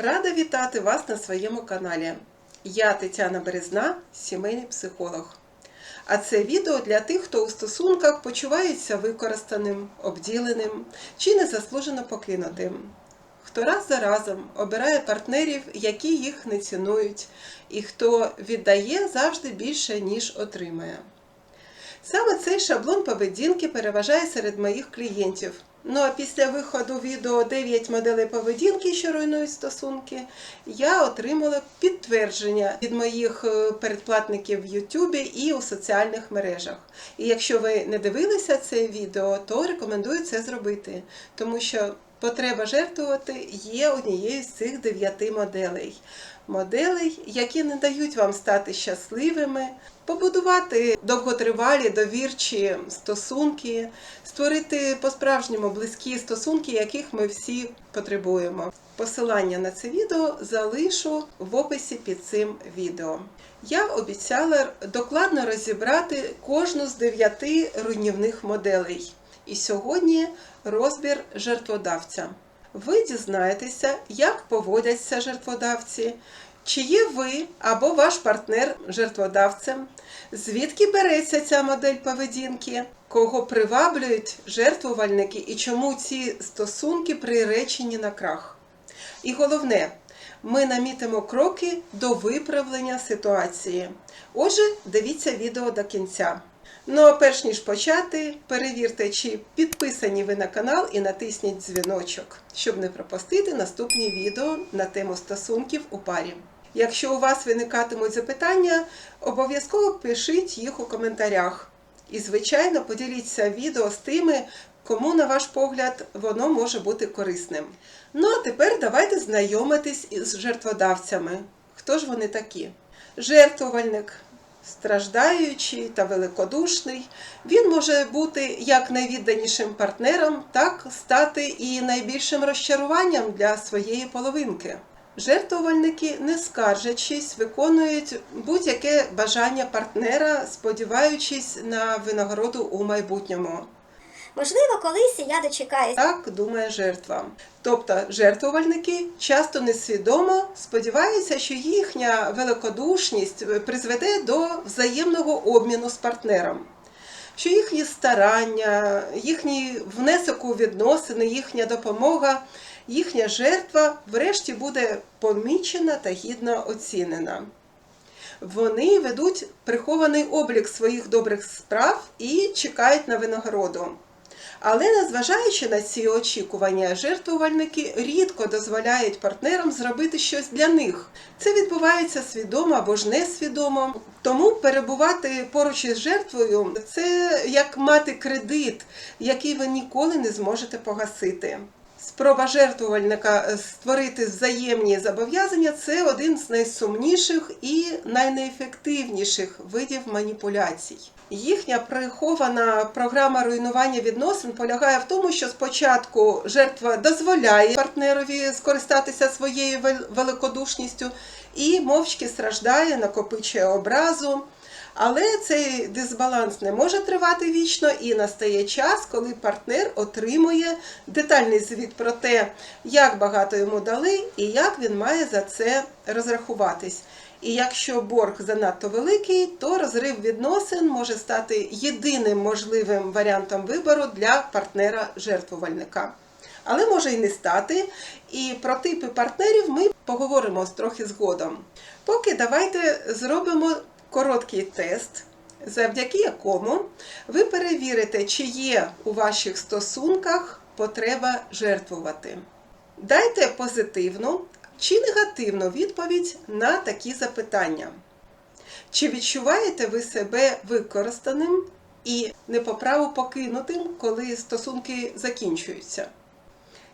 Рада вітати вас на своєму каналі. Я Тетяна Березна, сімейний психолог. А це відео для тих, хто у стосунках почувається використаним, обділеним чи незаслужено покинутим. Хто раз за разом обирає партнерів, які їх не цінують, і хто віддає завжди більше, ніж отримує. Саме цей шаблон поведінки переважає серед моїх клієнтів. Ну а після виходу відео 9 моделей поведінки, що руйнують стосунки, я отримала підтвердження від моїх е, передплатників в Ютубі і у соціальних мережах. І якщо ви не дивилися це відео, то рекомендую це зробити, тому що потреба жертвувати є однією з цих дев'яти моделей. Моделей, які не дають вам стати щасливими, побудувати довготривалі довірчі стосунки, створити по-справжньому близькі стосунки, яких ми всі потребуємо. Посилання на це відео залишу в описі під цим відео. Я обіцяла докладно розібрати кожну з дев'яти руйнівних моделей. І сьогодні розбір жертводавця. Ви дізнаєтеся, як поводяться жертводавці, чи є ви або ваш партнер жертводавцем, звідки береться ця модель поведінки, кого приваблюють жертвувальники і чому ці стосунки приречені на крах. І головне, ми намітимо кроки до виправлення ситуації. Отже, дивіться відео до кінця. Ну а перш ніж почати, перевірте, чи підписані ви на канал і натисніть дзвіночок, щоб не пропустити наступні відео на тему стосунків у парі. Якщо у вас виникатимуть запитання, обов'язково пишіть їх у коментарях. І, звичайно, поділіться відео з тими, кому, на ваш погляд, воно може бути корисним. Ну а тепер давайте знайомитись із жертводавцями. Хто ж вони такі? Жертвувальник страждаючий та великодушний, він може бути як найвідданішим партнером, так стати і найбільшим розчаруванням для своєї половинки. Жертвувальники, не скаржачись, виконують будь-яке бажання партнера, сподіваючись на винагороду у майбутньому. Можливо, колись я дочекаюсь. Так думає жертва. Тобто жертвувальники часто несвідомо сподіваються, що їхня великодушність призведе до взаємного обміну з партнером. Що їхні старання, їхній внесок у відносини, їхня допомога, їхня жертва врешті буде помічена та гідно оцінена. Вони ведуть прихований облік своїх добрих справ і чекають на винагороду. Але незважаючи на ці очікування, жертвувальники рідко дозволяють партнерам зробити щось для них. Це відбувається свідомо або ж несвідомо. Тому перебувати поруч із жертвою це як мати кредит, який ви ніколи не зможете погасити. Спроба жертвувальника створити взаємні зобов'язання це один з найсумніших і найнеефективніших видів маніпуляцій. Їхня прихована програма руйнування відносин полягає в тому, що спочатку жертва дозволяє партнерові скористатися своєю вел- великодушністю і мовчки страждає, накопичує образу. Але цей дисбаланс не може тривати вічно і настає час, коли партнер отримує детальний звіт про те, як багато йому дали і як він має за це розрахуватись. І якщо борг занадто великий, то розрив відносин може стати єдиним можливим варіантом вибору для партнера-жертвувальника. Але може і не стати. І про типи партнерів ми поговоримо трохи згодом. Поки давайте зробимо короткий тест, завдяки якому ви перевірите, чи є у ваших стосунках потреба жертвувати. Дайте позитивну чи негативну відповідь на такі запитання. Чи відчуваєте ви себе використаним і не по праву покинутим, коли стосунки закінчуються?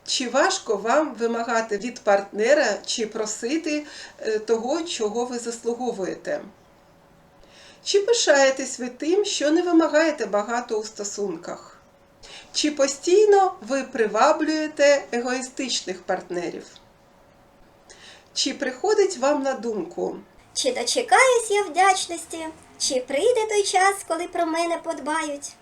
Чи важко вам вимагати від партнера чи просити е, того, чого ви заслуговуєте? Чи пишаєтесь ви тим, що не вимагаєте багато у стосунках? Чи постійно ви приваблюєте егоїстичних партнерів? Чи приходить вам на думку, Чи дочекаюсь я вдячності, чи прийде той час, коли про мене подбають?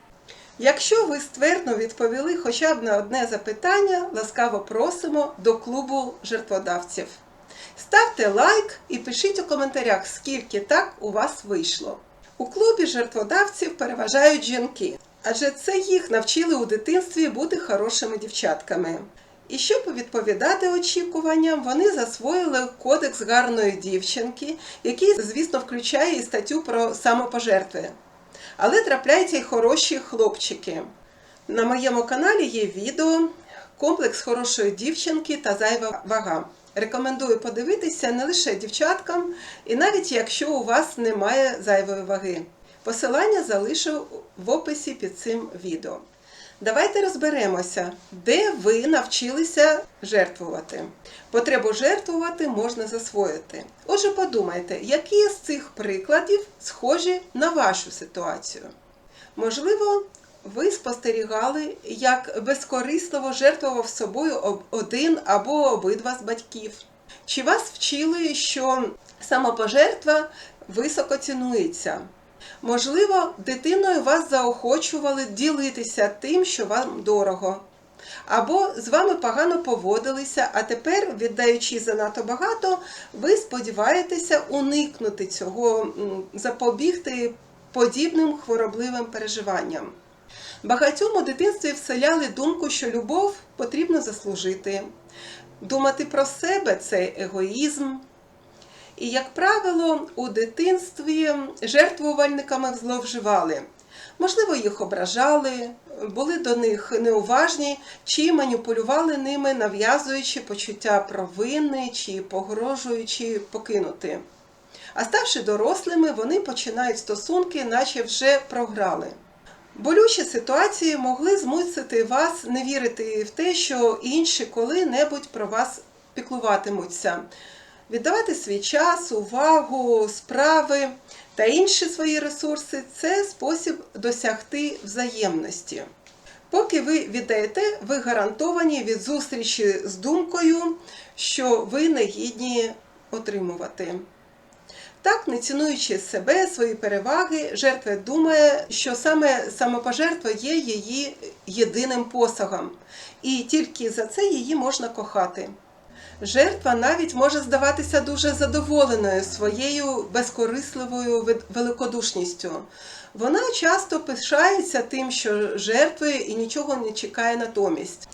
Якщо ви ствердно відповіли хоча б на одне запитання, ласкаво просимо до клубу жертводавців. Ставте лайк і пишіть у коментарях, скільки так у вас вийшло. У клубі жертводавців переважають жінки, адже це їх навчили у дитинстві бути хорошими дівчатками. І щоб відповідати очікуванням, вони засвоїли кодекс гарної дівчинки, який, звісно, включає і статтю про самопожертви. Але трапляються й хороші хлопчики. На моєму каналі є відео Комплекс хорошої дівчинки та зайва вага. Рекомендую подивитися не лише дівчаткам, і навіть якщо у вас немає зайвої ваги. Посилання залишу в описі під цим відео. Давайте розберемося, де ви навчилися жертвувати. Потребу жертвувати можна засвоїти. Отже, подумайте, які з цих прикладів схожі на вашу ситуацію. Можливо, ви спостерігали, як безкорисливо жертвував собою один або обидва з батьків. Чи вас вчили, що самопожертва високо цінується? Можливо, дитиною вас заохочували ділитися тим, що вам дорого. Або з вами погано поводилися, а тепер, віддаючи занадто багато, ви сподіваєтеся уникнути цього, запобігти подібним хворобливим переживанням. Багатьом у дитинстві вселяли думку, що любов потрібно заслужити. Думати про себе це егоїзм. І, як правило, у дитинстві жертвувальниками зловживали. Можливо, їх ображали, були до них неуважні, чи маніпулювали ними, нав'язуючи почуття провини чи погрожуючи покинути. А ставши дорослими, вони починають стосунки, наче вже програли. Болючі ситуації могли змусити вас не вірити в те, що інші коли-небудь про вас піклуватимуться, віддавати свій час, увагу, справи та інші свої ресурси це спосіб досягти взаємності. Поки ви віддаєте, ви гарантовані від зустрічі з думкою, що ви не гідні отримувати. Так, не цінуючи себе, свої переваги, жертва думає, що саме самопожертва є її єдиним посагом, і тільки за це її можна кохати. Жертва навіть може здаватися дуже задоволеною своєю безкорисливою великодушністю. Вона часто пишається тим, що жертвує і нічого не чекає натомість.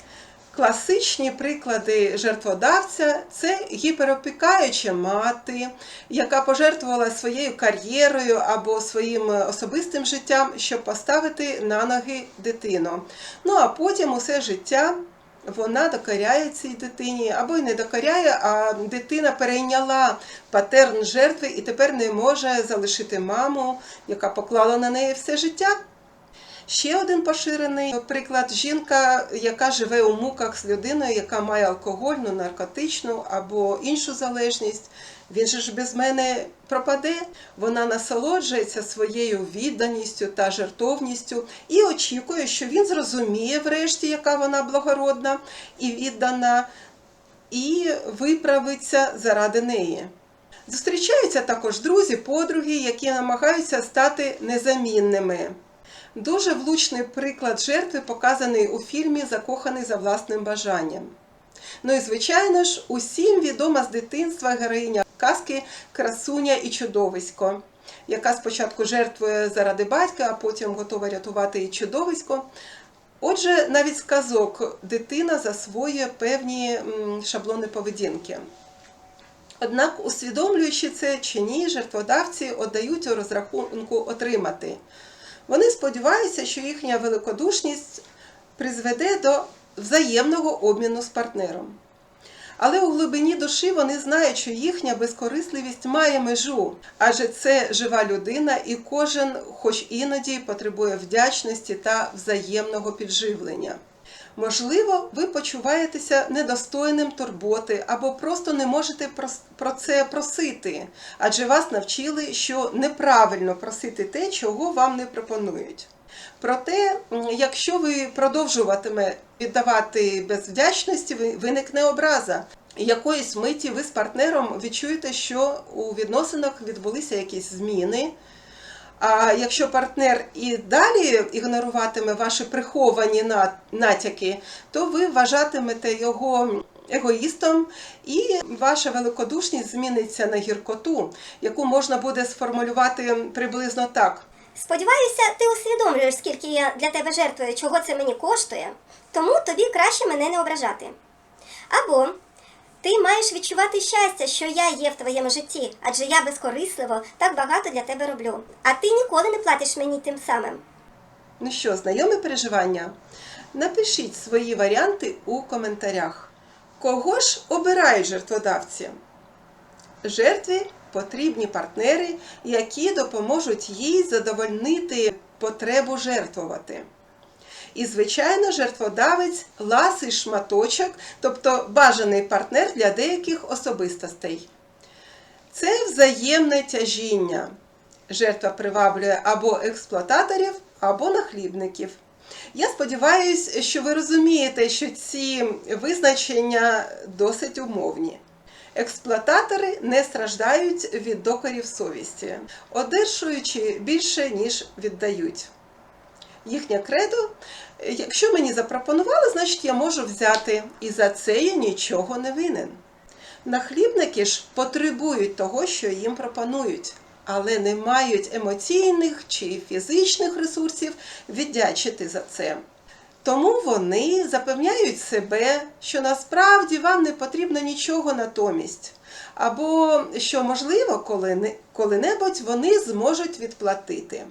Класичні приклади жертводавця це гіперопікаюча мати, яка пожертвувала своєю кар'єрою або своїм особистим життям, щоб поставити на ноги дитину. Ну а потім усе життя вона докоряє цій дитині, або й не докоряє, а дитина перейняла патерн жертви і тепер не може залишити маму, яка поклала на неї все життя. Ще один поширений приклад жінка, яка живе у муках з людиною, яка має алкогольну, наркотичну або іншу залежність. Він же ж без мене пропаде. Вона насолоджується своєю відданістю та жертовністю і очікує, що він зрозуміє врешті, яка вона благородна і віддана, і виправиться заради неї. Зустрічаються також друзі, подруги, які намагаються стати незамінними. Дуже влучний приклад жертви показаний у фільмі Закоханий за власним бажанням. Ну і звичайно ж, усім відома з дитинства героїня казки Красуня і чудовисько, яка спочатку жертвує заради батька, а потім готова рятувати і чудовисько. Отже, навіть з казок дитина засвоює певні шаблони поведінки. Однак, усвідомлюючи це чи ні, жертводавці віддають у розрахунку отримати. Вони сподіваються, що їхня великодушність призведе до взаємного обміну з партнером. Але у глибині душі вони знають, що їхня безкорисливість має межу, адже це жива людина, і кожен, хоч іноді, потребує вдячності та взаємного підживлення. Можливо, ви почуваєтеся недостойним турботи або просто не можете про це просити, адже вас навчили, що неправильно просити те, чого вам не пропонують. Проте, якщо ви продовжуватиме віддавати без вдячності, ви- виникне образа. Якоїсь миті ви з партнером відчуєте, що у відносинах відбулися якісь зміни. А якщо партнер і далі ігноруватиме ваші приховані натяки, то ви вважатимете його егоїстом, і ваша великодушність зміниться на гіркоту, яку можна буде сформулювати приблизно так. Сподіваюся, ти усвідомлюєш, скільки я для тебе жертвую, чого це мені коштує, тому тобі краще мене не ображати. Або ти маєш відчувати щастя, що я є в твоєму житті, адже я безкорисливо так багато для тебе роблю. А ти ніколи не платиш мені тим самим. Ну що, знайомі переживання? Напишіть свої варіанти у коментарях. Кого ж обирають жертводавці? Жертві потрібні партнери, які допоможуть їй задовольнити потребу жертвувати. І, звичайно, жертводавець ласий шматочок, тобто бажаний партнер для деяких особистостей. Це взаємне тяжіння. Жертва приваблює або експлуататорів, або нахлібників. Я сподіваюся, що ви розумієте, що ці визначення досить умовні. Експлуататори не страждають від докорів совісті, одержуючи більше, ніж віддають. Їхнє кредо, якщо мені запропонували, значить я можу взяти, і за це я нічого не винен. Нахлібники ж потребують того, що їм пропонують, але не мають емоційних чи фізичних ресурсів віддячити за це. Тому вони запевняють себе, що насправді вам не потрібно нічого натомість, або що, можливо, коли- коли-небудь вони зможуть відплатити.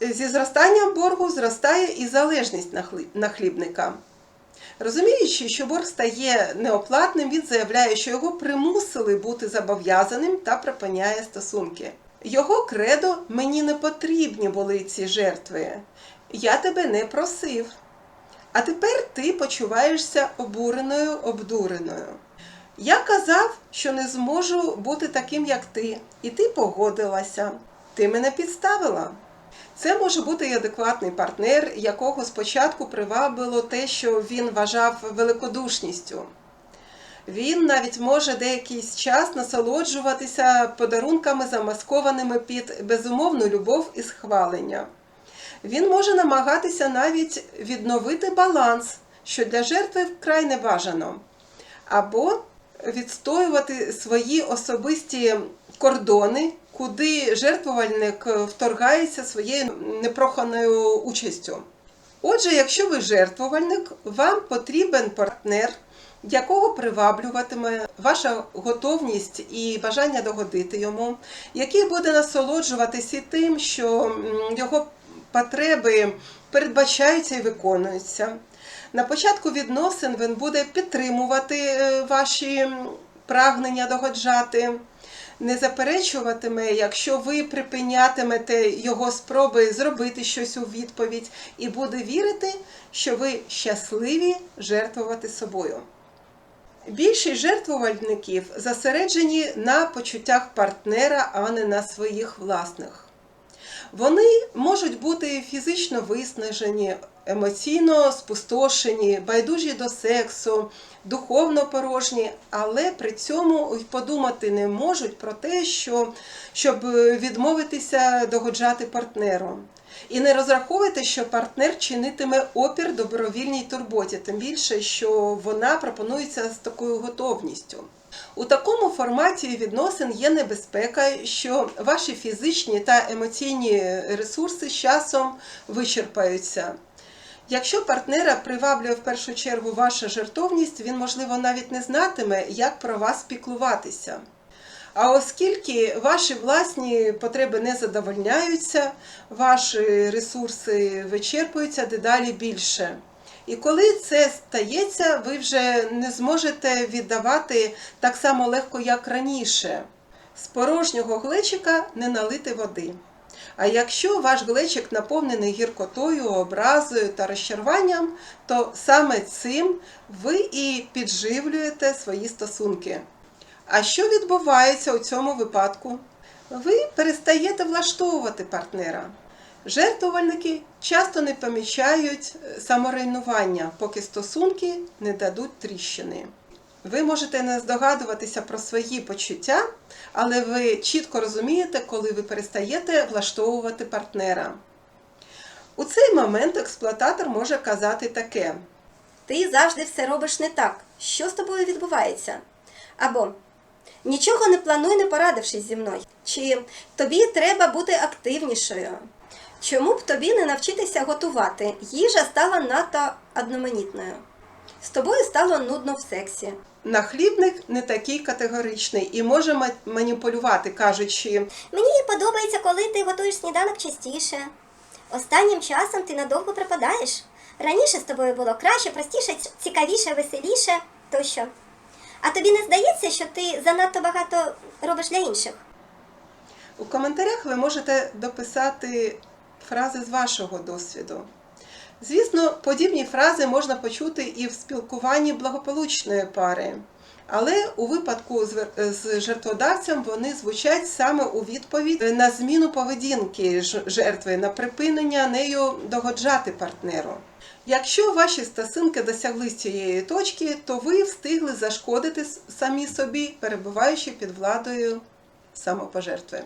Зі зростанням боргу зростає і залежність нахлі- нахлібника. Розуміючи, що борг стає неоплатним, він заявляє, що його примусили бути зобов'язаним та припиняє стосунки. Його кредо мені не потрібні були ці жертви. Я тебе не просив. А тепер ти почуваєшся обуреною, обдуреною. Я казав, що не зможу бути таким, як ти, і ти погодилася. Ти мене підставила. Це може бути і адекватний партнер, якого спочатку привабило те, що він вважав великодушністю. Він навіть може деякий час насолоджуватися подарунками, замаскованими під безумовну любов і схвалення. Він може намагатися навіть відновити баланс, що для жертви вкрай не бажано, або відстоювати свої особисті кордони, куди жертвувальник вторгається своєю непроханою участю. Отже, якщо ви жертвувальник, вам потрібен партнер, якого приваблюватиме ваша готовність і бажання догодити йому, який буде насолоджуватися тим, що його потреби передбачаються і виконуються. На початку відносин він буде підтримувати е, ваші прагнення догоджати, не заперечуватиме, якщо ви припинятимете його спроби зробити щось у відповідь, і буде вірити, що ви щасливі жертвувати собою. Більшість жертвувальників зосереджені на почуттях партнера, а не на своїх власних. Вони можуть бути фізично виснажені, емоційно спустошені, байдужі до сексу, духовно порожні, але при цьому подумати не можуть про те, що, щоб відмовитися догоджати партнеру. І не розраховуйте, що партнер чинитиме опір добровільній турботі, тим більше, що вона пропонується з такою готовністю. У такому форматі відносин є небезпека, що ваші фізичні та емоційні ресурси з часом вичерпаються. Якщо партнера приваблює в першу чергу ваша жертовність, він, можливо, навіть не знатиме, як про вас піклуватися. А оскільки ваші власні потреби не задовольняються, ваші ресурси вичерпуються дедалі більше. І коли це стається, ви вже не зможете віддавати так само легко, як раніше. З порожнього глечика не налити води. А якщо ваш глечик наповнений гіркотою, образою та розчаруванням, то саме цим ви і підживлюєте свої стосунки. А що відбувається у цьому випадку? Ви перестаєте влаштовувати партнера. Жертвувальники часто не помічають е, саморуйнування, поки стосунки не дадуть тріщини. Ви можете не здогадуватися про свої почуття, але ви чітко розумієте, коли ви перестаєте влаштовувати партнера. У цей момент експлуататор може казати таке: Ти завжди все робиш не так. Що з тобою відбувається? Або Нічого не плануй, не порадившись зі мною. Чи тобі треба бути активнішою? Чому б тобі не навчитися готувати? Їжа стала надто одноманітною. З тобою стало нудно в сексі. Нахлібник не такий категоричний і може маніпулювати, кажучи, Мені подобається, коли ти готуєш сніданок частіше. Останнім часом ти надовго припадаєш. Раніше з тобою було краще, простіше, цікавіше, веселіше тощо. А тобі не здається, що ти занадто багато робиш для інших? у коментарях ви можете дописати фрази з вашого досвіду. Звісно, подібні фрази можна почути і в спілкуванні благополучної пари. Але у випадку з жертводавцем вони звучать саме у відповідь на зміну поведінки жертви, на припинення нею догоджати партнеру. Якщо ваші стосунки досягли цієї точки, то ви встигли зашкодити самі собі, перебуваючи під владою самопожертви.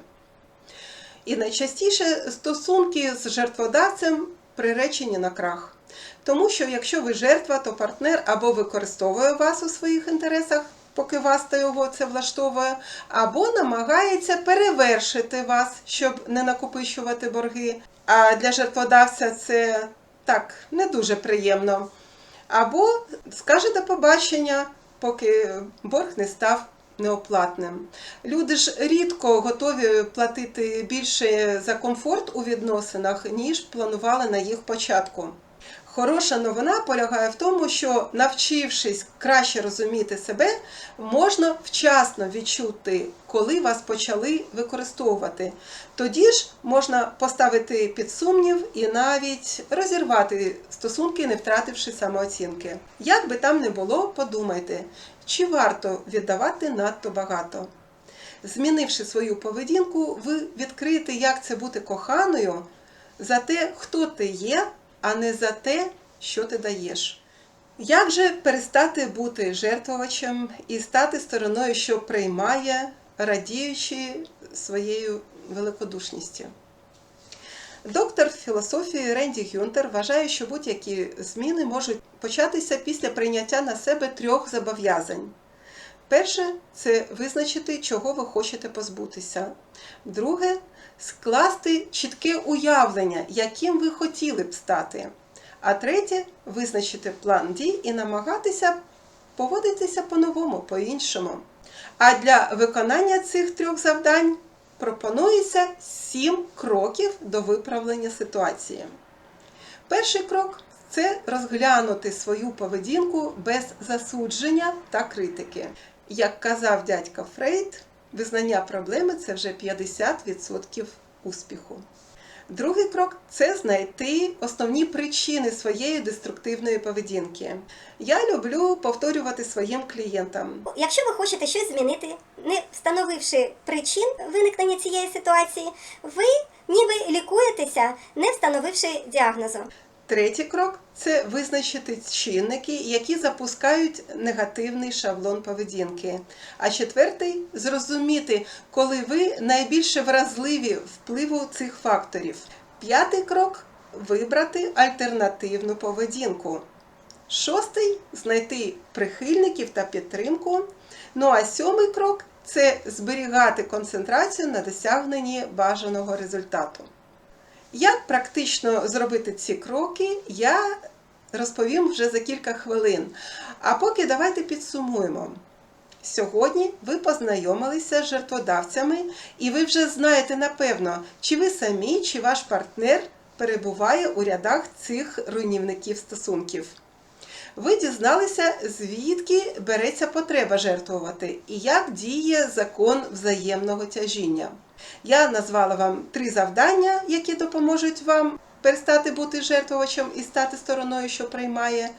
І найчастіше стосунки з жертводавцем приречені на крах. Тому що якщо ви жертва, то партнер або використовує вас у своїх інтересах, поки вас та його це влаштовує, або намагається перевершити вас, щоб не накопичувати борги. А для жертводавця це так не дуже приємно. Або скаже до побачення, поки борг не став неоплатним. Люди ж рідко готові платити більше за комфорт у відносинах, ніж планували на їх початку. Хороша новина полягає в тому, що навчившись краще розуміти себе, можна вчасно відчути, коли вас почали використовувати. Тоді ж можна поставити під сумнів і навіть розірвати стосунки, не втративши самооцінки. Як би там не було, подумайте, чи варто віддавати надто багато. Змінивши свою поведінку, ви відкриєте, як це бути коханою за те, хто ти є, а не за те, що ти даєш. Як же перестати бути жертвувачем і стати стороною, що приймає, радіючи своєю великодушністю? Доктор філософії Ренді Гюнтер вважає, що будь-які зміни можуть початися після прийняття на себе трьох зобов'язань. Перше це визначити, чого ви хочете позбутися. Друге скласти чітке уявлення, яким ви хотіли б стати. А третє визначити план дій і намагатися поводитися по-новому, по-іншому. А для виконання цих трьох завдань пропонується сім кроків до виправлення ситуації. Перший крок це розглянути свою поведінку без засудження та критики. Як казав дядько Фрейд, визнання проблеми це вже 50% успіху. Другий крок це знайти основні причини своєї деструктивної поведінки. Я люблю повторювати своїм клієнтам. Якщо ви хочете щось змінити, не встановивши причин виникнення цієї ситуації, ви ніби лікуєтеся, не встановивши діагнозу. Третій крок це визначити чинники, які запускають негативний шаблон поведінки. А четвертий зрозуміти, коли ви найбільше вразливі впливу цих факторів. П'ятий крок вибрати альтернативну поведінку. Шостий знайти прихильників та підтримку. Ну а сьомий крок це зберігати концентрацію на досягненні бажаного результату. Як практично зробити ці кроки, я розповім вже за кілька хвилин. А поки давайте підсумуємо. Сьогодні ви познайомилися з жертводавцями, і ви вже знаєте напевно, чи ви самі, чи ваш партнер перебуває у рядах цих руйнівників стосунків. Ви дізналися, звідки береться потреба жертвувати і як діє закон взаємного тяжіння. Я назвала вам три завдання, які допоможуть вам перестати бути жертвувачем і стати стороною, що приймає.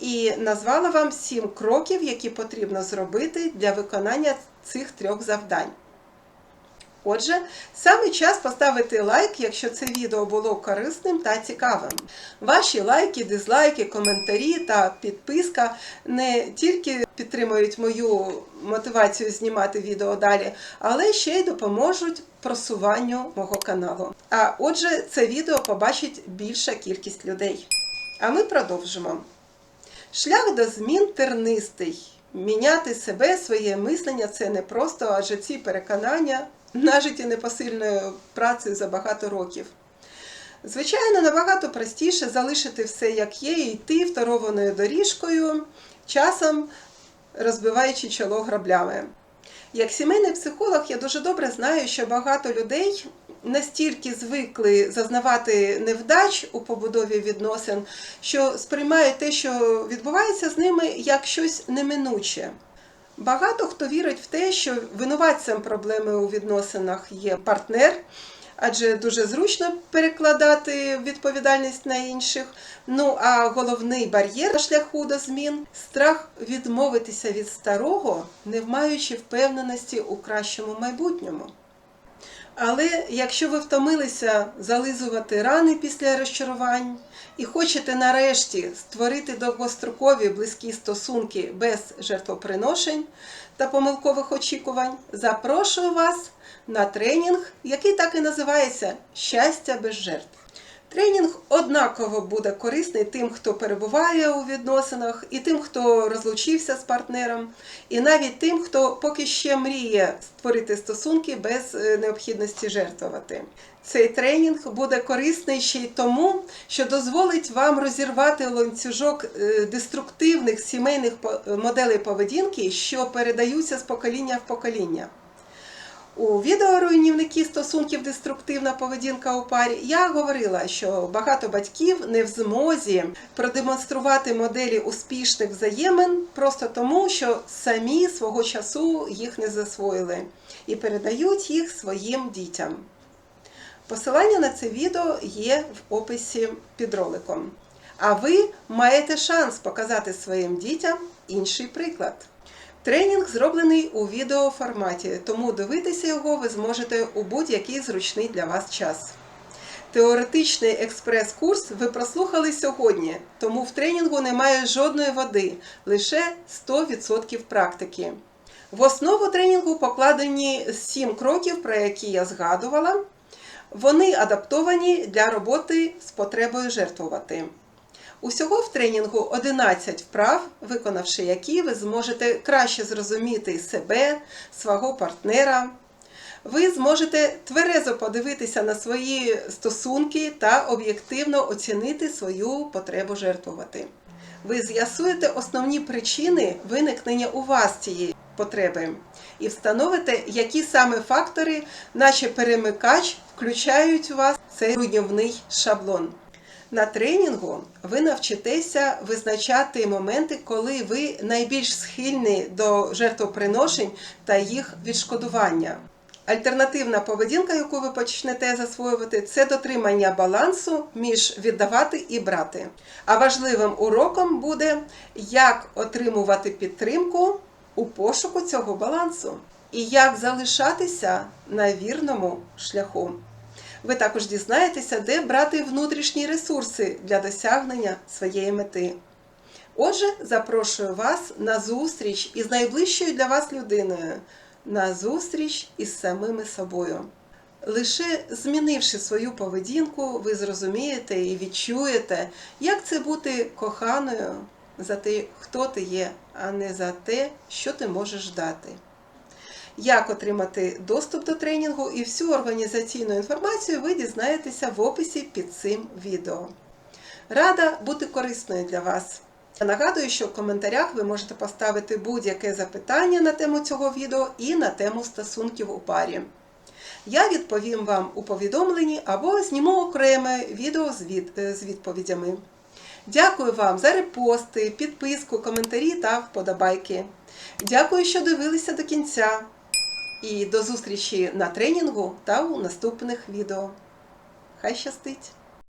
І назвала вам сім кроків, які потрібно зробити для виконання цих трьох завдань. Отже, саме час поставити лайк, якщо це відео було корисним та цікавим. Ваші лайки, дизлайки, коментарі та підписка не тільки підтримують мою мотивацію знімати відео далі, але ще й допоможуть просуванню мого каналу. А отже, це відео побачить більша кількість людей. А ми продовжимо. Шлях до змін тернистий. Міняти себе, своє мислення це не просто, адже ці переконання нажиті непосильною працею за багато років. Звичайно, набагато простіше залишити все як є і йти второваною доріжкою, часом розбиваючи чоло граблями. Як сімейний психолог, я дуже добре знаю, що багато людей настільки звикли зазнавати невдач у побудові відносин, що сприймають те, що відбувається з ними, як щось неминуче. Багато хто вірить в те, що винуватцем проблеми у відносинах є партнер, адже дуже зручно перекладати відповідальність на інших. Ну а головний бар'єр на шляху до змін страх відмовитися від старого, не маючи впевненості у кращому майбутньому. Але якщо ви втомилися зализувати рани після розчарувань і хочете нарешті створити довгострокові близькі стосунки без жертвоприношень та помилкових очікувань, запрошую вас на тренінг, який так і називається Щастя без жертв. Тренінг однаково буде корисний тим, хто перебуває у відносинах, і тим, хто розлучився з партнером, і навіть тим, хто поки ще мріє створити стосунки без е, необхідності жертвувати. Цей тренінг буде корисний ще й тому, що дозволить вам розірвати ланцюжок е, деструктивних сімейних моделей поведінки, що передаються з покоління в покоління. У відео руйнівники стосунків деструктивна поведінка у парі я говорила, що багато батьків не в змозі продемонструвати моделі успішних взаємин просто тому, що самі свого часу їх не засвоїли і передають їх своїм дітям. Посилання на це відео є в описі під роликом. А ви маєте шанс показати своїм дітям інший приклад. Тренінг зроблений у відеоформаті, тому дивитися його ви зможете у будь-який зручний для вас час. Теоретичний експрес-курс ви прослухали сьогодні, тому в тренінгу немає жодної води, лише 100% практики. В основу тренінгу покладені 7 кроків, про які я згадувала. Вони адаптовані для роботи з потребою жертвувати. Усього в тренінгу 11 вправ, виконавши які ви зможете краще зрозуміти себе, свого партнера. Ви зможете тверезо подивитися на свої стосунки та об'єктивно оцінити свою потребу жертвувати. Ви з'ясуєте основні причини виникнення у вас цієї потреби і встановите, які саме фактори, наче перемикач, включають у вас цей руйнівний шаблон. На тренінгу ви навчитеся визначати моменти, коли ви найбільш схильні до жертвоприношень та їх відшкодування. Альтернативна поведінка, яку ви почнете засвоювати, це дотримання балансу між віддавати і брати. А важливим уроком буде, як отримувати підтримку у пошуку цього балансу і як залишатися на вірному шляху. Ви також дізнаєтеся, де брати внутрішні ресурси для досягнення своєї мети. Отже, запрошую вас на зустріч із найближчою для вас людиною, на зустріч із самими собою. Лише змінивши свою поведінку, ви зрозумієте і відчуєте, як це бути коханою за те, хто ти є, а не за те, що ти можеш дати. Як отримати доступ до тренінгу і всю організаційну інформацію ви дізнаєтеся в описі під цим відео. Рада бути корисною для вас. Я нагадую, що в коментарях ви можете поставити будь-яке запитання на тему цього відео і на тему стосунків у парі. Я відповім вам у повідомленні або зніму окреме відео з, з відповідями. Дякую вам за репости, підписку, коментарі та вподобайки. Дякую, що дивилися до кінця. І до зустрічі на тренінгу та у наступних відео. Хай щастить!